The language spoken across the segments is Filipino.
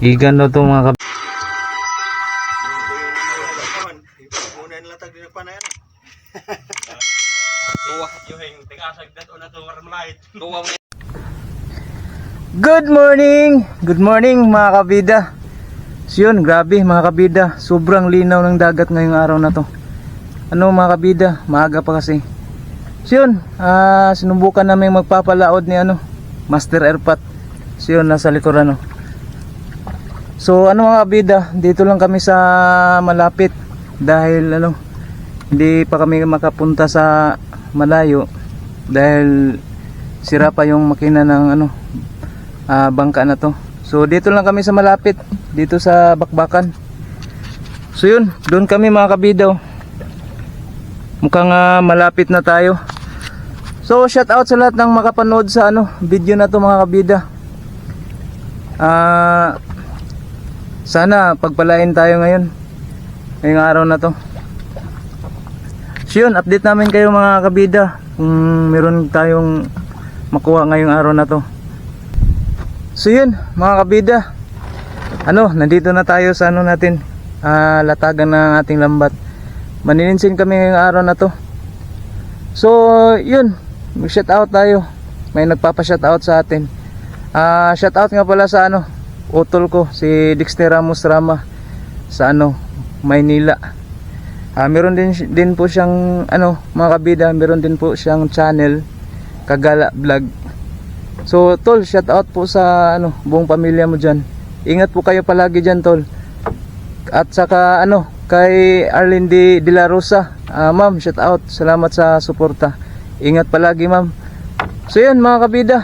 Igan na to mga mo Good morning! Good morning mga kabida. So yun, grabe mga kabida. Sobrang linaw ng dagat ngayong araw na to. Ano mga kabida, maaga pa kasi. So yun, ah, sinubukan namin magpapalaod ni ano, Master Airpat. So yun, nasa likuran no. So ano mga kabida, dito lang kami sa malapit. Dahil ano, hindi pa kami makapunta sa malayo. Dahil sira pa yung makina ng ano, ah, bangka na to. So dito lang kami sa malapit, dito sa Bakbakan. So yun, doon kami mga kabidaw. Mukhang ah, malapit na tayo. So shout out sa lahat ng makapanood sa ano, video na to mga kabida. Ah sana pagpalain tayo ngayon. Ngayong araw na to. So yun, update namin kayo mga kabida kung meron tayong makuha ngayong araw na to. So yun, mga kabida. Ano, nandito na tayo sa ano natin, ah, latagan ng ating lambat. Manininsin kami ngayong araw na to. So, yun, mag-shout out tayo. May nagpapa-shout out sa atin. Ah, shout out nga pala sa ano, utol ko si Dexter Ramos Rama sa ano, Maynila. Ah, meron din din po siyang ano, mga kabida, meron din po siyang channel Kagala Vlog. So, tol, shout out po sa ano, buong pamilya mo diyan. Ingat po kayo palagi diyan, tol. At saka ano, kay Arlene de, de la Rosa. Ah, ma'am, shout out. Salamat sa suporta. Ingat palagi, ma'am. So, yun mga kabida.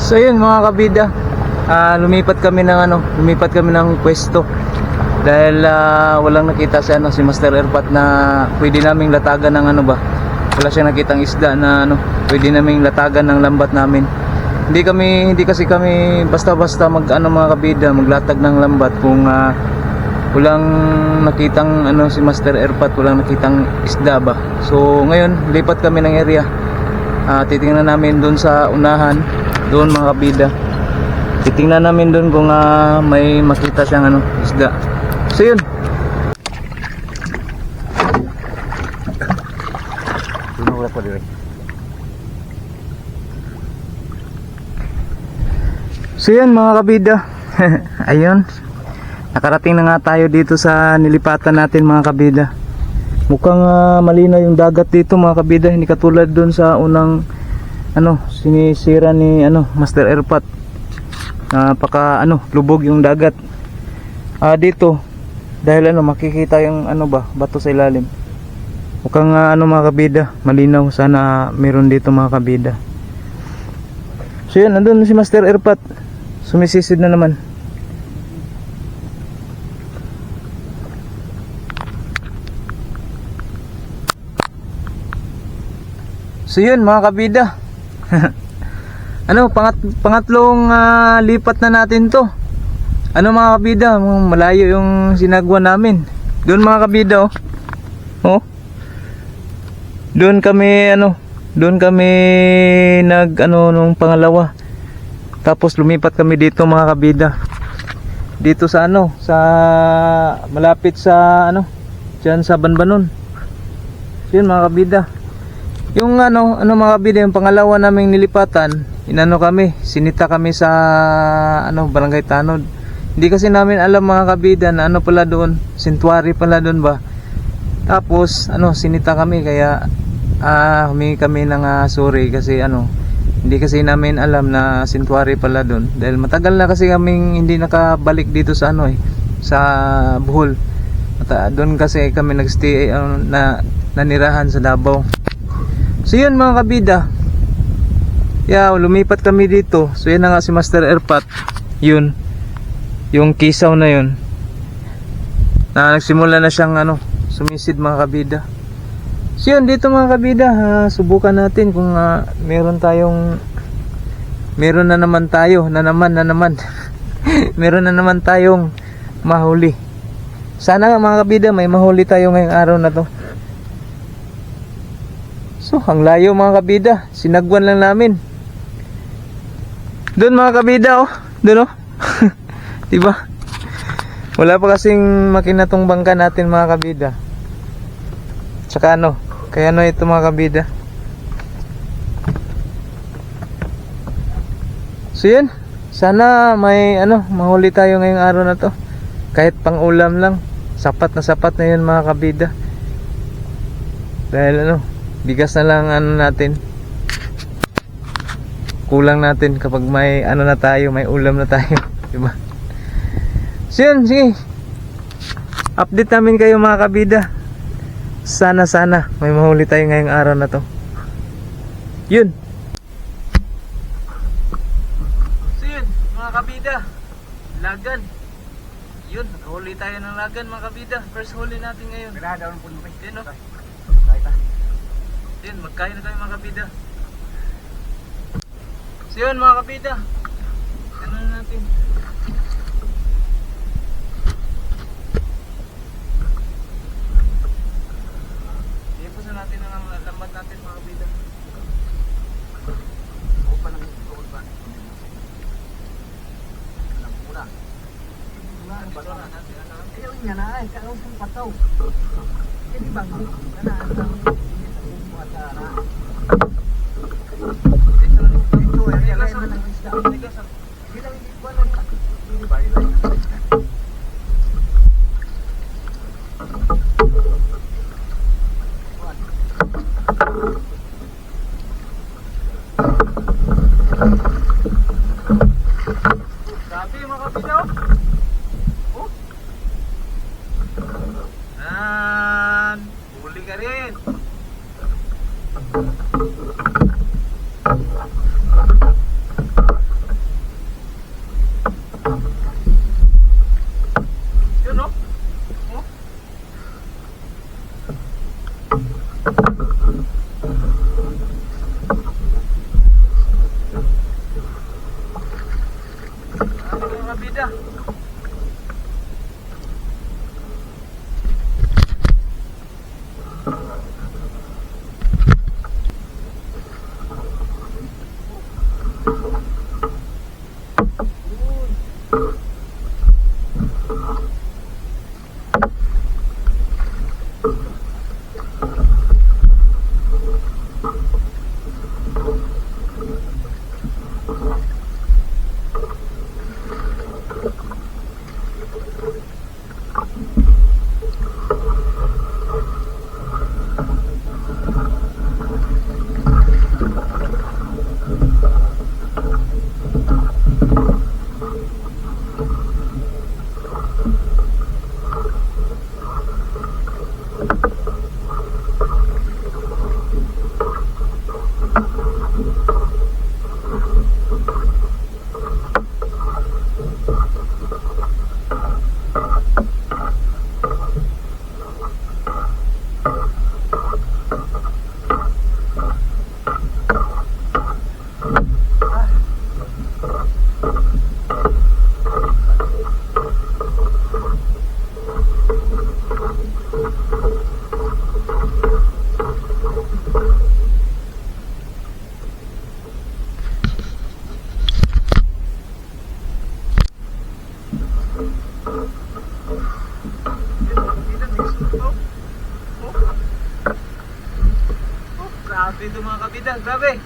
So, yun mga kabida. Ah, lumipat kami ng ano, lumipat kami ng pwesto. Dahil ah, walang nakita si ano si Master Airpat na pwede naming latagan ng ano ba. Wala siyang nakitang isda na ano, pwede naming latagan ng lambat namin. Hindi kami hindi kasi kami basta-basta mag ano mga kabida, maglatag ng lambat kung ah, walang nakitang ano si Master Airpat, walang nakitang isda ba. So ngayon, lipat kami ng area. Ah, titingnan namin doon sa unahan, doon mga kabida. Titingnan namin doon kung ah, may makita siyang ano, isda. So yun. Tuno ko dire. So yan mga kabida. Ayun. Nakarating na nga tayo dito sa nilipatan natin mga kabida. Mukhang ah, malinaw yung dagat dito mga kabida, hindi katulad doon sa unang ano, sinisira ni ano, Master Airpat. Napaka ano, lubog yung dagat. Ah dito dahil ano makikita yung ano ba, bato sa ilalim. Mukhang ah, ano mga kabida, malinaw sana meron dito mga kabida. So yan, nandun si Master Airpat. Sumisisid na naman. So yun mga kabida. ano, pangat, pangatlong ah, lipat na natin to. Ano mga kabida, Mukhang malayo yung sinagwa namin. Doon mga kabida oh. Oh. Doon kami ano, doon kami nag ano nung pangalawa. Tapos lumipat kami dito mga kabida. Dito sa ano, sa malapit sa ano, diyan sa Banbanon. Yun mga kabida. Yung ano, ano mga kabida, yung pangalawa naming nilipatan, inano kami, sinita kami sa ano, Barangay Tanod. Hindi kasi namin alam mga kabida na ano pala doon, sintuary pala doon ba. Tapos ano, sinita kami kaya ah humingi kami ng ah, sorry kasi ano, hindi kasi namin alam na sintuary pala doon dahil matagal na kasi kaming hindi nakabalik dito sa ano eh, sa Bohol. Ah, doon kasi kami nagstay ano, na nanirahan sa Davao. So yun mga kabida. Yeah, lumipat kami dito. So yan na nga si Master Airpat. Yun. Yung kisaw na yun. Na nagsimula na siyang ano, sumisid mga kabida. So yun dito mga kabida, ah, subukan natin kung ah, meron tayong meron na naman tayo, na naman, na naman. meron na naman tayong mahuli. Sana mga kabida may mahuli tayo ngayong araw na to. So, ang layo mga kabida. Sinagwan lang namin. Doon mga kabida oh. Doon oh. diba? Wala pa kasing makina tong bangka natin mga kabida. Tsaka ano, kaya ano ito mga kabida. So yun, sana may ano, mahuli tayo ngayong araw na to. Kahit pang ulam lang, sapat na sapat na yun mga kabida. Dahil ano, bigas na lang ano natin. Kulang natin kapag may ano na tayo, may ulam na tayo, di ba? So yun, sige. Update namin kayo mga kabida. Sana sana may mahuli tayo ngayong araw na to. Yun. So yun, mga kabida. Lagan. Yun, nakahuli tayo ng lagan mga kabida. First huli natin ngayon. Kaya daw ng pa. Yun, no? Yun, magkain na tayo mga kabida. So yun mga kabida. Ano na natin? Ipusan natin ang lambat natin mga kabida. Ako pa ng tukod ba? Alam ko na. Ito na. Ayaw niya na ay, kaya kung pataw. Eh di ba, ka na ang tawag mo at na. Dito na Dito, ay, Tigas, alay ah. mo ng isda. Tigas, ah. Bilang hindi ko lang. Hindi ba, yun lang. Grabe mga kabida oh. Oh. Nan, huli ka rin. Yun oh. Oh. Ano mga kabida? Grabe ito mga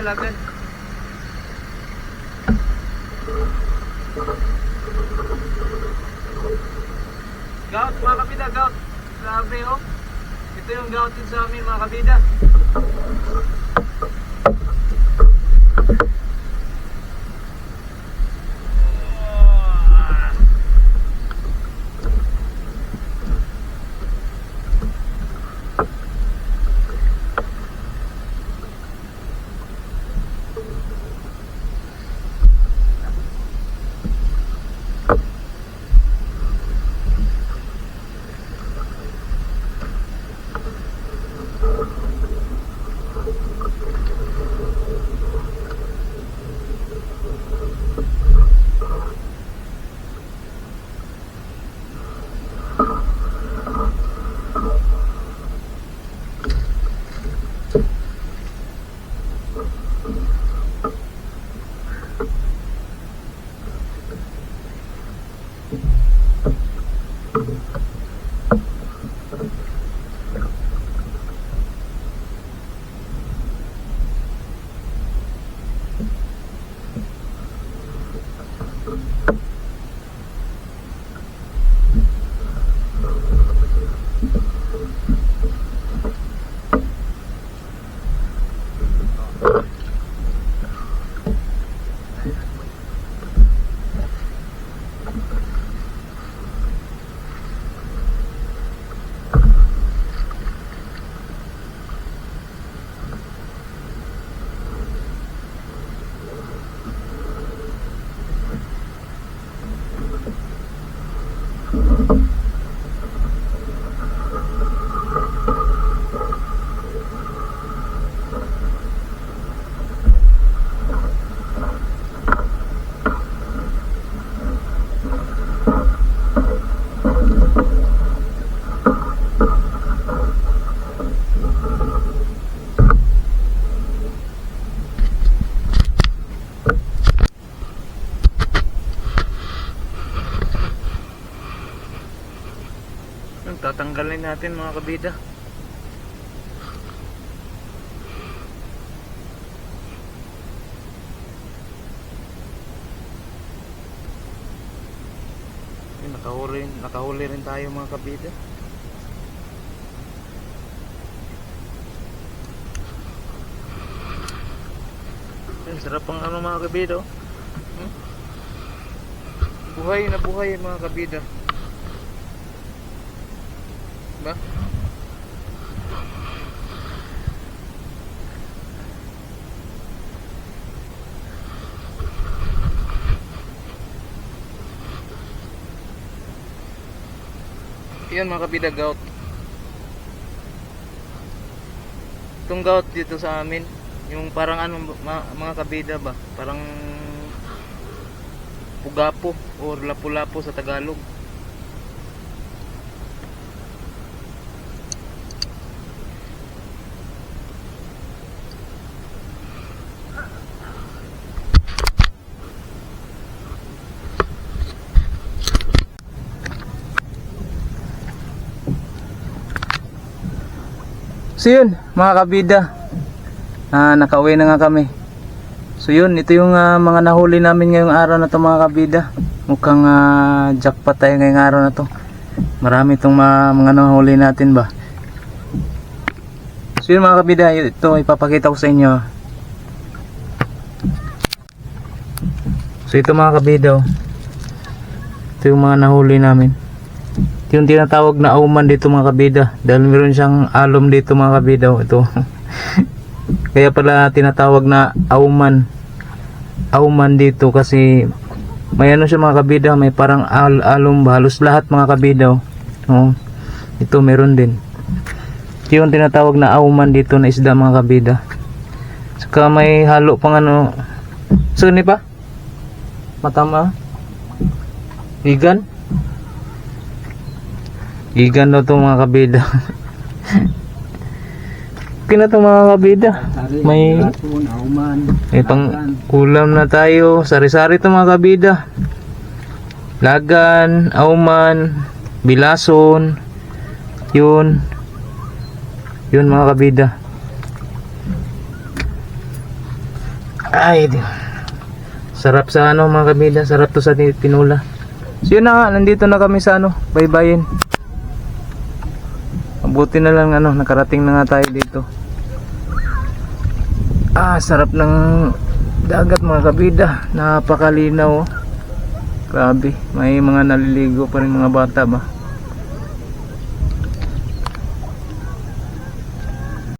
yan, love yan. Gout, mga kabida, gout. Grabe, oh. Ito yung gout din sa amin, mga kabida. Yung tatanggalin natin mga kabida. Ayun, nakahuli, nakahuli rin tayo mga kabida. Ayun, sarap ang ano mga kabida. oh. Hmm? Buhay na buhay mga kabida. Yan mga kabida gout. Itong gout dito sa amin, yung parang ano mga kabida ba? Parang pugapo or lapu-lapu sa Tagalog. So yun, mga kabida. Ah, nakauwi na nga kami. So yun, ito yung ah, mga nahuli namin ngayong araw na to mga kabida. Mukhang ah, jackpot tayo ngayong araw na to. Marami itong mga, mga nahuli natin ba. So yun mga kabida, ito ipapakita ko sa inyo. So ito mga kabida. oh. Ito yung mga nahuli namin. Yung tinatawag na auman dito mga kabida. Dahil meron siyang alum dito mga kabida. oh. Ito. Kaya pala tinatawag na auman. Auman dito kasi may ano siya mga kabida. May parang al alum. Halos lahat mga kabida. oh. Oh. Ito meron din. Ito yung tinatawag na auman dito na isda mga kabida. Saka may halo pang ano. Suni pa? Matama? Igan? Igan daw itong mga kabida. okay na itong mga kabida. May, may pang ulam na tayo. Sari-sari itong mga kabida. Lagan, auman, bilason. Yun. Yun mga kabida. Ay, sarap sa ano mga kabida. Sarap to sa tinula. So yun na nga, nandito na kami sa ano, baybayin. Mabuti na lang ano, nakarating na nga tayo dito. Ah, sarap ng dagat mga kabida. Napakalinaw oh. Grabe, may mga naliligo pa rin mga bata ba.